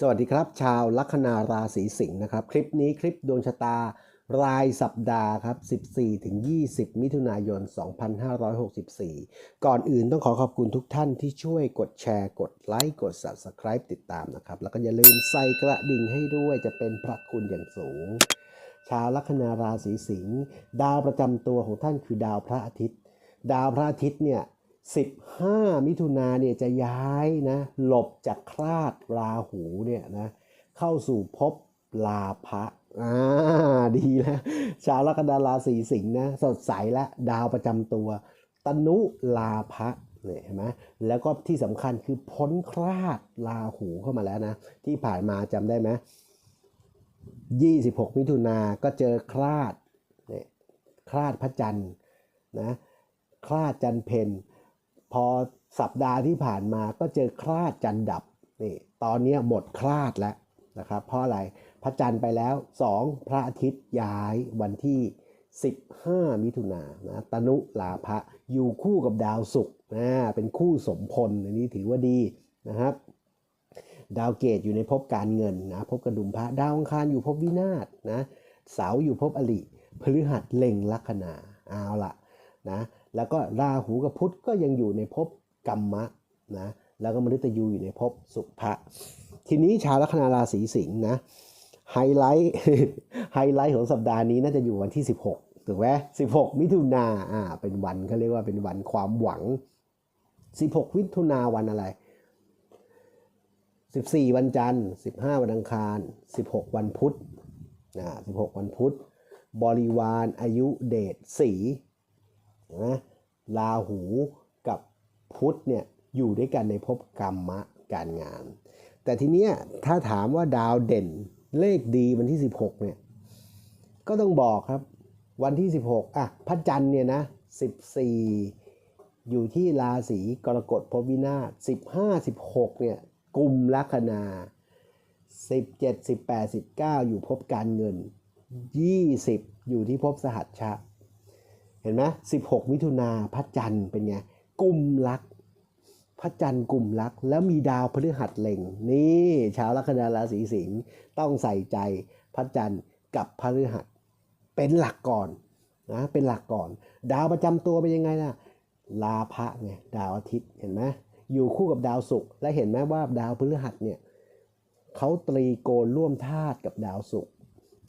สวัสดีครับ ชาวลัคนาราศีสิงห์นะครับ คลิปนี้คลิปดวงชะตารายสัปดาห์ครับ 14 ถึง 20 มิถุนายน 2564 ก่อนอื่นต้องขอขอบคุณทุกท่านที่ช่วยกดแชร์ กดไลค์ กด Subscribe ติดตามนะครับ แล้วก็อย่าลืมใส่กระดิ่งให้ด้วยจะเป็นพระคุณอย่างสูง ชาวลัคนาราศีสิงห์ดาวประจำตัวของท่านคือดาวพระอาทิตย์ ดาวพระอาทิตย์เนี่ย 15 มิถุนาเนี่ยจะย้ายนะหลบจากคราดราหูเนี่ยนะเข้าสู่ภพลาภะอ่าดีแล้วชาวลัคนาราศีสิงห์นะสดใสและดาวประจำตัวตนุลาภะเนี่ยเห็นไหมแล้วก็ที่สำคัญคือพ้นคราดราหูเข้ามาแล้วนะที่ผ่านมาจำได้ไหม26 มิถุนาก็เจอคราดเนี่ยคราดพระจันทร์นะคราดจันเพน พอสัปดาห์ที่ผ่านมาก็เจอคราดจันดับนี่ตอนนี้หมดคราดแล้วนะครับเพราะอะไรพระจันทร์ไปแล้ว 2 พระอาทิตย์ย้ายวันที่ 15 มิถุนายนะตนุลาภะอยู่คู่กับดาวศุกร์นะเป็นคู่สมพลอันนี้ถือว่าดีนะครับ ดาวเกตอยู่ในภพการเงินนะภพกระดุมพระดาวอังคารอยู่ภพวินาศนะเสาอยู่ภพอลิพฤหัสเล็งลัคนาเอาละนะ แล้วก็ราหูกับพุธก็ยังอยู่ในภพกรรมะนะแล้วก็มฤตยูอยู่ในภพสุภะทีนี้ชาวลัคนาราศีสิงห์นะไฮไลท์ไฮไลท์ของสัปดาห์นี้น่าจะอยู่วันที่ 16 ถูกไหม16 มิถุนาอ่าเป็นวันเขาเรียกว่าเป็นวันความหวัง 16 มิถุนาวันอะไร 14 วันจันทร์ 15 วันอังคาร 16 วันพุธนะ16 วันพุธ บริวารอายุเดชสี นะราหูกับพุธเนี่ยอยู่ด้วยกันในภพกรรมะการงาน แต่ทีเนี้ยถ้าถามว่าดาวเด่นเลขดีวันที่ 16เนี่ยก็ต้องบอกครับวันที่ 16อะพระจันทร์เนี่ยนะ14 อยู่ที่ราศีกรกฎภพวินาศ15 16เนี่ยกลุ่มลัคนา 17 18 19 อยู่ภพการเงิน 20 อยู่ที่ภพสหัชชะ เห็นไหม16มิถุนาพระจันทร์เป็นไงกุมลัก พระจันทร์กุมลัก แล้วมีดาวพฤหัสเล็ง นี่ชาวลัคนาราศีสิงห์ต้องใส่ใจพระจันทร์กับพฤหัส เป็นหลักก่อนนะเป็นหลักก่อน ดาวประจำตัวเป็นยังไงล่ะลาภะไงดาวอาทิตย์เห็นไหมอยู่คู่กับดาวศุกร์และเห็นไหมว่าดาวพฤหัสเนี่ยเขาตรีโกณร่วมธาตุกับดาวศุกร์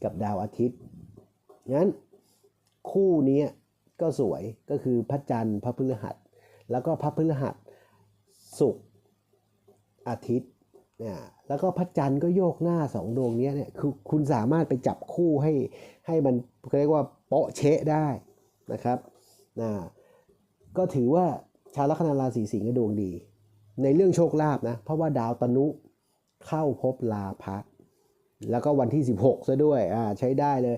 กับดาวอาทิตย์งั้นคู่นี้ ก็สวยก็คือพระจันทร์พระพฤหัส แล้วก็พระพฤหัสศุกร์อาทิตย์เนี่ยแล้วก็พระจันทร์ก็โยกหน้าสองดวงนี้เนี่ยคือคุณสามารถไปจับคู่ให้ให้มันเรียกว่าโป๊ะเชะได้นะครับนะก็ถือว่าชาวลัคนาราศีสิงห์ดวงดี ในเรื่องโชคลาภนะเพราะว่าดาวตนุเข้าพบลาภะแล้วก็วันที่ 16ซะด้วยอ่าใช้ได้เลย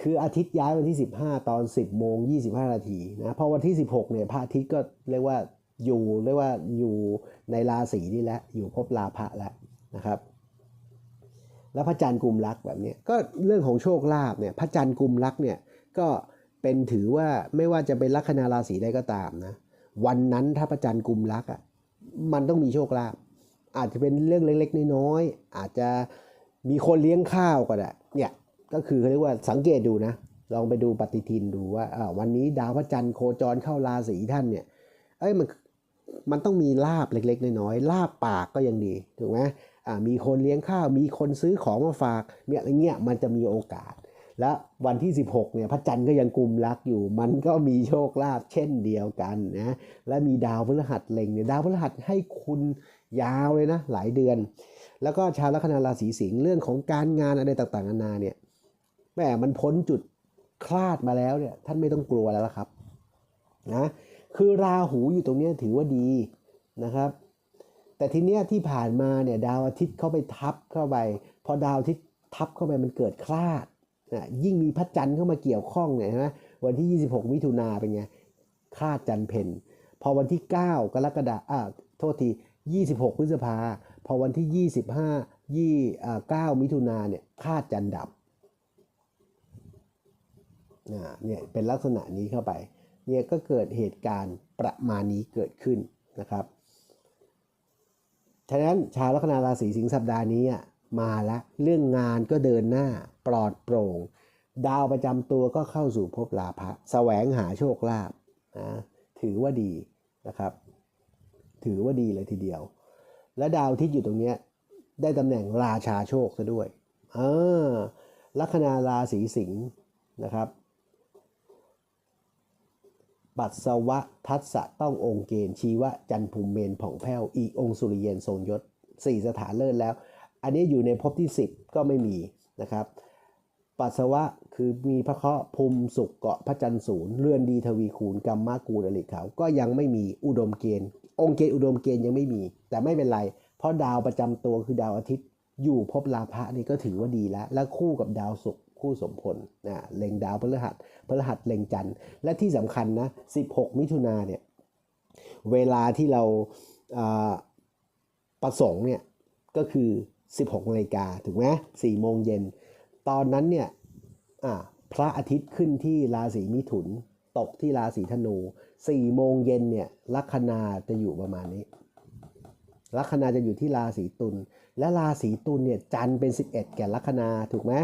คืออาทิตย์ย้ายวันที่ 15 ตอน 10โมง25 นาทีนะพอวันที่ 16เนี่ยพระอาทิตย์ก็เรียกว่าอยู่เรียกว่าอยู่ในราศีนี่แหละอยู่พบลาภะแล้วนะครับแล้วพระจันทร์กลุ่มรักแบบนี้ก็เรื่องของโชคลาภเนี่ยพระจันทร์กลุ่มรักเนี่ยก็เป็นถือว่าไม่ว่าจะเป็นลัคนาราศีใดก็ตามนะวันนั้นถ้าพระจันทร์กลุ่มรักอะมันต้องมีโชคลาภอาจจะเป็นเรื่องเล็กๆน้อยๆอาจจะมีคนเลี้ยงข้าวก็ได้เนี่ย ก็คือเขาเรียกว่าสังเกตดูนะ ลองไปดูปฏิทินดูว่าวันนี้ดาวพระจันทร์โคจรเข้าราศีท่านเนี่ยเอ้ยมันมันต้องมีลาบเล็กๆ น้อยๆลาบปากก็ยังดีถูกไหมอ่ามีคนเลี้ยงข้าว มีคนซื้อของมาฝากเนี่ยอะไรเงี้ยมันจะมีโอกาส และวันที่ 16เนี่ยพระจันทร์ก็ยังกุมรักอยู่ มันก็มีโชคลาภเช่นเดียวกันนะและมีดาวพฤหัสเล็งเนี่ยดาวพฤหัสให้คุณยาวเลยนะหลายเดือน แล้วก็ชาวลัคนาราศีสิงห์เรื่องของการงานอะไรต่างๆนานาเนี่ย แหมมันพ้นจุดคลาดมาแล้วเนี่ยท่านไม่ต้องกลัวแล้วละครับนะคือราหูอยู่ตรงนี้ถือว่าดีนะครับ แต่ทีเนี้ยที่ผ่านมาเนี่ยดาวอาทิตย์เข้าไปทับเข้าไป พอดาวอาทิตย์ทับเข้าไปมันเกิดคลาดนะยิ่งมีพระจันทร์เข้ามาเกี่ยวข้องเนี่ยใช่ไหมวันที่ 26 มิถุนาเป็นไงคลาดจันทร์เพนพอวันที่ 9 กรกฎาอ่าโทษที 26 พฤษภาพอวันที่ 25ยี่อ่า9มิถุนาเนี่ยคลาดจันทร์ ดับเนี่ยเป็นลักษณะนี้เข้าไป เนี่ยก็เกิดเหตุการณ์ประมาณนี้เกิดขึ้นนะครับฉะนั้นชาวลัคนาราศีสิงห์สัปดาห์นี้อะมาแล้วเรื่องงานก็เดินหน้าปลอดโปร่ง ดาวประจำตัวก็เข้าสู่ภพลาภะแสวงหาโชคลาภนะถือว่าดีนะครับ ถือว่าดีเลยทีเดียว และดาวที่อยู่ตรงนี้ได้ตำแหน่งราชาโชคซะด้วยอ่าลัคนาราศีสิงห์นะครับ ปัสสาวะทัศะต้ององค์เกณฑ์ชีวะจันภูมิเมนผ่องแผ้วอีองสุริเยนทรงยศสี่สถานเลิศแล้ว อันนี้อยู่ในภพที่ 10 ก็ไม่มีนะครับ ปัสสาวะคือมีพระเคราะห์ภูมิสุขเกาะพระจันทร์ศูนย์เรือนดีทวีคูณกรรมมากูลอริเขาก็ยังไม่มีอุดมเกณฑ์ องค์เกณฑ์อุดมเกณฑ์ยังไม่มี แต่ไม่เป็นไร เพราะดาวประจำตัวคือดาวอาทิตย์ อยู่ภพลาภะนี่ก็ถือว่าดีแล้ว และคู่กับดาวศุกร์ คู่สมพลนะเล็งดาวพฤหัสพฤหัสเล็งจันทร์และที่สำคัญนะ 16 มิถุนาเนี่ยเวลาที่เราประสงค์เนี่ยก็คือ 16นาฬิกาถูกไหม4โมงเย็น ตอนนั้นเนี่ยพระอาทิตย์ขึ้นที่ราศีมิถุน ตกที่ราศีธนู4โมงเย็นเนี่ยลัคนาจะอยู่ประมาณนี้ลัคนาจะอยู่ที่ราศีตุลและราศีตุลเนี่ยจันทร์เป็น 11 แก่ลัคนาถูกไหม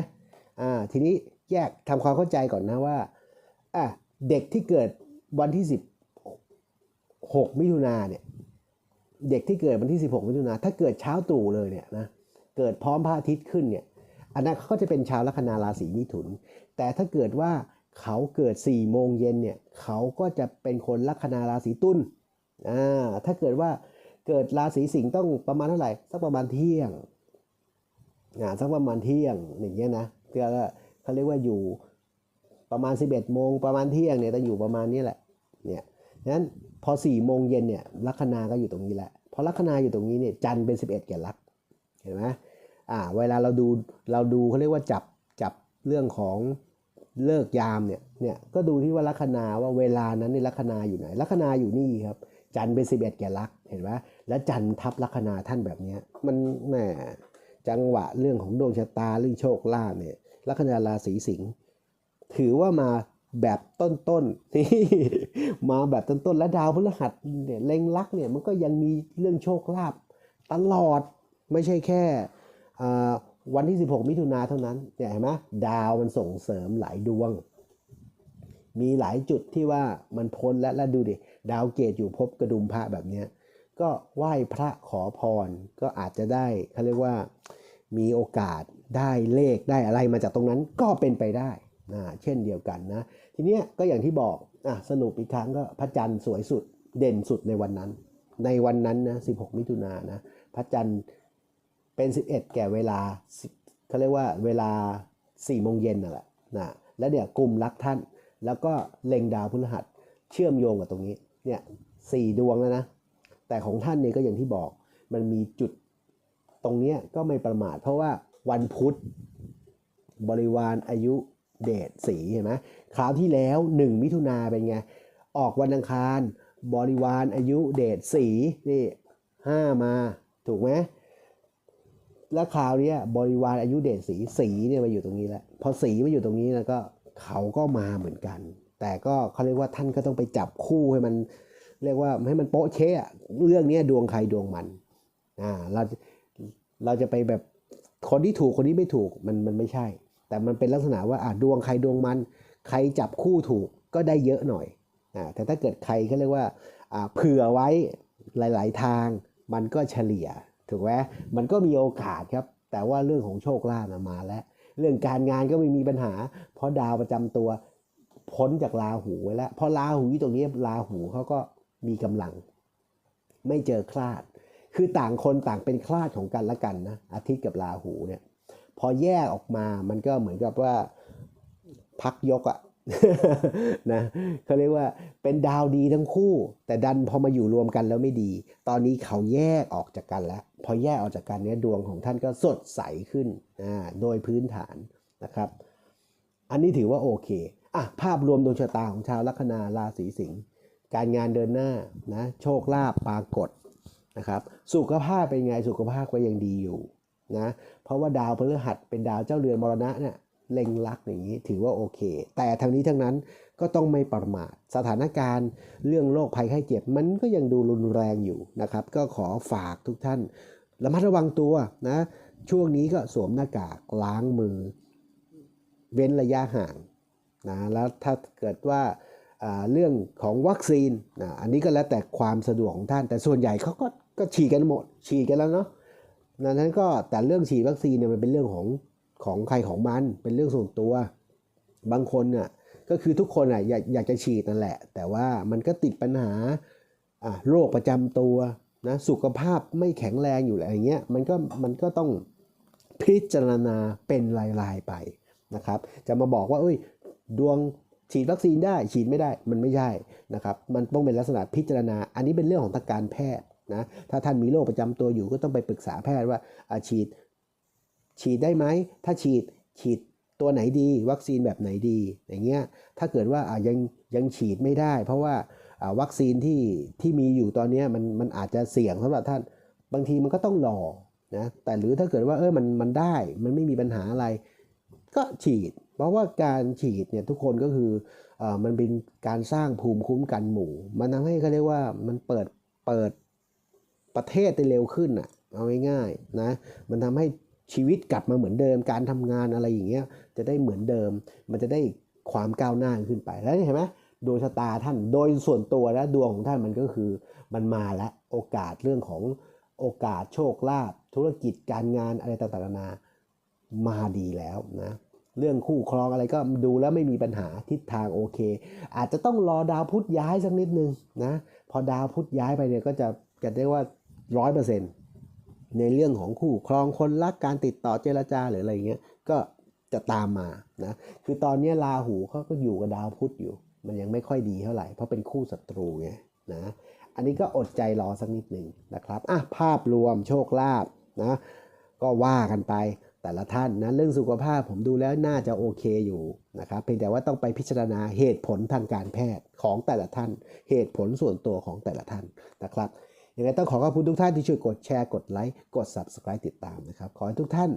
อ่าทีนี้แยกทำความเข้าใจก่อนนะว่าอะเด็กที่เกิดวันที่ 16 มิถุนาเนี่ยเด็กที่เกิดวันที่ 16 มิถุนาถ้าเกิดเช้าตรู่เลยเนี่ยนะเกิดพร้อมพระอาทิตย์ขึ้นเนี่ยอันนั้นเขาก็จะเป็นชาวลัคนาราศีมิถุน แต่ถ้าเกิดว่าเขาเกิด4โมงเย็นเนี่ยเขาก็จะเป็นคนลัคนาราศีตุลอ่าถ้าเกิดว่าเกิดราศีสิงห์ต้องประมาณเท่าไหร่สักประมาณเที่ยงอ่าสักประมาณเที่ยงอย่างเงี้ยนะ ก็เขาเรียกว่าอยู่ประมาณ 11โมงประมาณเที่ยงเนี่ยต้อยู่ประมาณนี้แหละเนี่ยนั้นพอ4โมงเย็นเนี่ยลัคนาก็อยู่ตรงนี้แหละพอลัคนาอยู่ตรงนี้เนี่ยจันเป็น 11แก่ลักเห็นไหมอ่าเวลาเราดูเราดูเขาเรียกว่าจับจับเรื่องของเลิกยามเนี่ยเนี่ยก็ดูที่ว่าลัคนาว่าเวลานั้นเนี่ลัคนาอยู่ไหนลัคนาอยู่นี่ครับจันเป็น11แก่ลักเห็นไหมแล้วจันทับลัคนาท่านแบบนี้มันแหมจังหวะเรื่องของดวงชะตาเรื่องโชคลาภเนี่ย ลัคนาราศีสิงห์ถือว่ามาแบบต้นๆนี่มาแบบต้นๆ และดาวพฤหัสเนี่ยเล็งลักเนี่ยมันก็ยังมีเรื่องโชคลาภตลอดไม่ใช่แค่วันที่ 16 มิถุนาเท่านั้นเนี่ยเห็นไหมดาวมันส่งเสริมหลายดวง มีหลายจุดที่ว่ามันพ้นและแล้วดูดิดาวเกตอยู่พบกระดุมพระแบบเนี้ยก็ไหว้พระขอพรก็อาจจะได้เขาเรียกว่ามีโอกาส ได้เลขได้อะไรมาจากตรงนั้นก็เป็นไปได้นะเช่นเดียวกันนะ ทีเนี้ยก็อย่างที่บอกอะสรุปอีกครั้งก็พระจันทร์สวยสุดเด่นสุดในวันนั้น ในวันนั้นนะ 16 มิถุนายนนะ พระจันทร์เป็น 11 แก่เวลาเขาเรียกว่าเวลา4โมงเย็นนั่นแหละนะแล้วเนี่ยกลุ่มรักท่าน แล้วก็เล็งดาวพฤหัสเชื่อมโยงกับตรงนี้เนี่ยสี่ดวงแล้วนะ แต่ของท่านเนี่ยก็อย่างที่บอกมันมีจุดตรงเนี้ยก็ไม่ประมาทเพราะว่า วันพุธ บริวารอายุเดชสีเห็นไหมคราวที่แล้ว 1 มิถุนาเป็นไง ออกวันอังคาร บริวารอายุเดชสีนี่ห้ามาถูกไหมแล้วคราวนี้บริวารอายุเดชสีสีเนี่ยมาอยู่ตรงนี้แล้วพอสีมาอยู่ตรงนี้แล้วก็เขาก็มาเหมือนกัน แต่ก็เขาเรียกว่าท่านก็ต้องไปจับคู่ให้มันเรียกว่าให้มันโป๊ะเชะเรื่องนี้ดวงใครดวงมันอ่าเราเราจะไปแบบ คนที่ถูกคนที่ไม่ถูกมันมันไม่ใช่ แต่มันเป็นลักษณะว่าอ่าดวงใครดวงมัน ใครจับคู่ถูกก็ได้เยอะหน่อยอ่าแต่ถ้าเกิดใครเขาเรียกว่าอ่าเผื่อไว้หลาย ๆ ทางมันก็เฉลี่ยถูกไหมมันก็มีโอกาสครับ แต่ว่าเรื่องของโชคลาภมาแล้ว เรื่องการงานก็ไม่มีปัญหา เพราะดาวประจำตัวพ้นจากราหูไว้แล้วพอราหูอยู่ตรงนี้ราหูเขาก็มีกำลัง ไม่เจอคลาด คือต่างคนต่างเป็นคลาดของกันและกันนะอาทิตย์กับราหูเนี่ย พอแยกออกมามันก็เหมือนกับว่าพักยกอะนะเขาเรียกว่าเป็นดาวดีทั้งคู่ แต่ดันพอมาอยู่รวมกันแล้วไม่ดี ตอนนี้เขาแยกออกจากกันแล้ว พอแยกออกจากกันเนี้ยดวงของท่านก็สดใสขึ้นอ่าโดยพื้นฐานนะครับ อันนี้ถือว่าโอเคอะภาพรวมดวงชะตาของชาวลัคนาราศีสิงห์การงานเดินหน้านะโชคลาภปรากฏ นะครับสุขภาพเป็นไงสุขภาพก็ยังดีอยู่นะเพราะว่าดาวพฤหัสเป็นดาวเจ้าเรือนมรณะเนี่ยเล็งลักอย่างนี้ถือว่าโอเค แต่ทั้งนี้ทั้งนั้นก็ต้องไม่ประมาทสถานการณ์เรื่องโรคภัยไข้เจ็บมันก็ยังดูรุนแรงอยู่นะครับก็ขอฝากทุกท่านระมัดระวังตัวนะช่วงนี้ก็สวมหน้ากากล้างมือ เว้นระยะห่างนะแล้วถ้าเกิดว่าอ่าเรื่องของวัคซีนนะอันนี้ก็แล้วแต่ความสะดวกของท่าน แต่ส่วนใหญ่เขาก็ ก็ฉีดกันหมด ฉีดกันแล้วเนาะดังนั้นก็แต่เรื่องฉีดวัคซีนเนี่ยมันเป็นเรื่องของของใครของมัน เป็นเรื่องส่วนตัว บางคนน่ะก็คือทุกคนอะอยากอยากจะฉีดนั่นแหละ แต่ว่ามันก็ติดปัญหาอะโรคประจำตัวนะสุขภาพไม่แข็งแรงอยู่อะไรเงี้ยมันก็มันก็ต้องพิจารณาเป็นรายๆไปนะครับ จะมาบอกว่าเอ้ยดวงฉีดวัคซีนได้ฉีดไม่ได้มันไม่ใช่นะครับ มันต้องเป็นลักษณะพิจารณา อันนี้เป็นเรื่องของทางการแพทย์ นะถ้าท่านมีโรคประจำตัวอยู่ก็ต้องไปปรึกษาแพทย์ว่าอะฉีด ฉีดได้ไหม ถ้าฉีดฉีดตัวไหนดี วัคซีนแบบไหนดี อย่างเงี้ยถ้าเกิดว่าอะยังยังฉีดไม่ได้ เพราะว่าอะวัคซีนที่ที่มีอยู่ตอนนี้มันมันอาจจะเสี่ยงสำหรับท่านบางทีมันก็ต้องรอนะแต่หรือถ้าเกิดว่าเออมันมันได้มันไม่มีปัญหาอะไร ก็ฉีด เพราะว่าการฉีดเนี่ยทุกคนก็คืออ่อมันเป็นการสร้างภูมิคุ้มกันหมู่ มันทำให้เขาเรียกว่ามันเปิดเปิด ประเทศได้เร็วขึ้นอะเอาง่ายๆนะมันทำให้ชีวิตกลับมาเหมือนเดิม การทำงานอะไรอย่างเงี้ยจะได้เหมือนเดิม มันจะได้ความก้าวหน้าขึ้นไปแล้วนี่เห็นไหมดวงชะตาท่านโดยส่วนตัวแล้วดวงของท่านมันก็คือมันมาแล้วโอกาสเรื่องของโอกาสโชคลาภธุรกิจการงานอะไรต่างๆนานามาดีแล้วนะเรื่องคู่ครองอะไรก็ดูแล้วไม่มีปัญหาทิศทางโอเค อาจจะต้องรอดาวพุธย้ายสักนิดนึงนะพอดาวพุธย้ายไปเนี่ยก็จะจะได้ว่า ร้อยเปอร์เซ็นต์ในเรื่องของคู่ครองคนรักการติดต่อเจรจาหรืออะไรเงี้ยก็จะตามมานะคือตอนนี้ราหูเขาก็อยู่กับดาวพุธอยู่ มันยังไม่ค่อยดีเท่าไหร่เพราะเป็นคู่ศัตรูไงนะอันนี้ก็อดใจรอสักนิดหนึ่งนะครับอะภาพรวมโชคลาภนะก็ว่ากันไปแต่ละท่านนะเรื่องสุขภาพผมดูแล้วน่าจะโอเคอยู่นะครับเพียงแต่ว่าต้องไปพิจารณาเหตุผลทางการแพทย์ของแต่ละท่าน เหตุผลส่วนตัวของแต่ละท่านนะครับ ยังไงต้องขอขอบคุณทุกท่านที่ช่วยกดแชร์กดไลค์กด Subscribe ติดตามนะครับ ขอให้ทุกท่าน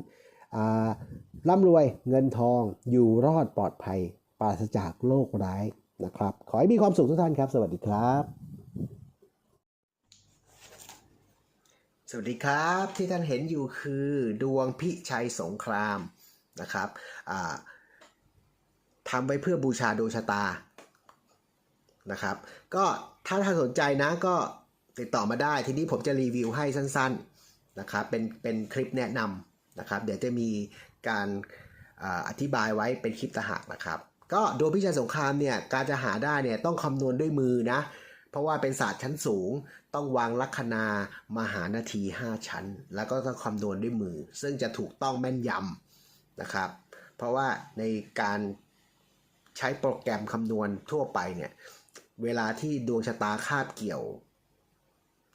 ร่ำรวยเงินทองอยู่รอดปลอดภัย ปราศจากโรคร้ายนะครับ ขอให้มีความสุขทุกท่านครับ สวัสดีครับ สวัสดีครับที่ท่านเห็นอยู่คือดวงพิชัยสงครามนะครับทำไว้เพื่อบูชาดวงชะตานะครับ ก็ถ้าท่านสนใจนะก็ ติดต่อมาได้ ทีนี้ผมจะรีวิวให้สั้นๆนะครับเป็นเป็นคลิปแนะนำนะครับ เดี๋ยวจะมีการอธิบายไว้เป็นคลิปตะหากนะครับ ก็ดวงพิชัยสงครามเนี่ยการจะหาได้เนี่ยต้องคำนวณด้วยมือนะ เพราะว่าเป็นศาสตร์ชั้นสูง ต้องวางลัคนามหานาที 5 ชั้น แล้วก็ต้องคำนวณด้วยมือ ซึ่งจะถูกต้องแม่นยำนะครับ เพราะว่าในการใช้โปรแกรมคำนวณทั่วไปเนี่ยเวลาที่ดวงชะตาคาบเกี่ยว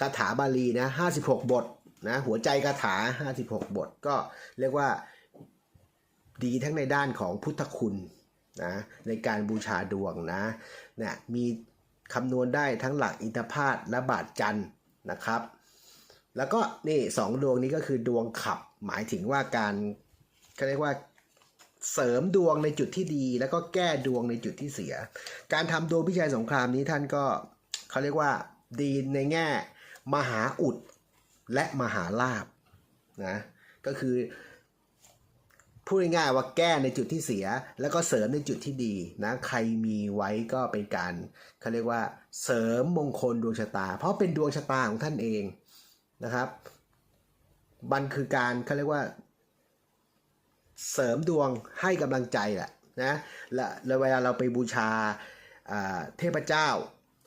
คาถาบาลีนะ56บทนะหัวใจคาถา56บทก็เรียกว่าดีทั้งในด้านของพุทธคุณนะในการบูชาดวงนะเนี่ยมีคำนวณได้ทั้งหลักอินทพาตและบาทจันทร์นะครับ แล้วก็นี่สองดวงนี้ก็คือดวงขับหมายถึงว่าการเขาเรียกว่าเสริมดวงในจุดที่ดี แล้วก็แก้ดวงในจุดที่เสีย การทำดวงพิชัยสงครามนี้ท่านก็เขาเรียกว่าดีในแง่ มหาอุดและมหาลาบนะก็คือพูดง่ายๆว่าแก้ในจุดที่เสีย แล้วก็เสริมในจุดที่ดีนะใครมีไว้ก็เป็นการเขาเรียกว่าเสริมมงคลดวงชะตา เพราะเป็นดวงชะตาของท่านเองนะครับมันคือการเขาเรียกว่า เสริมดวงให้กำลังใจแหละนะและ้วเวลาเราไปบูชาเทพเจ้า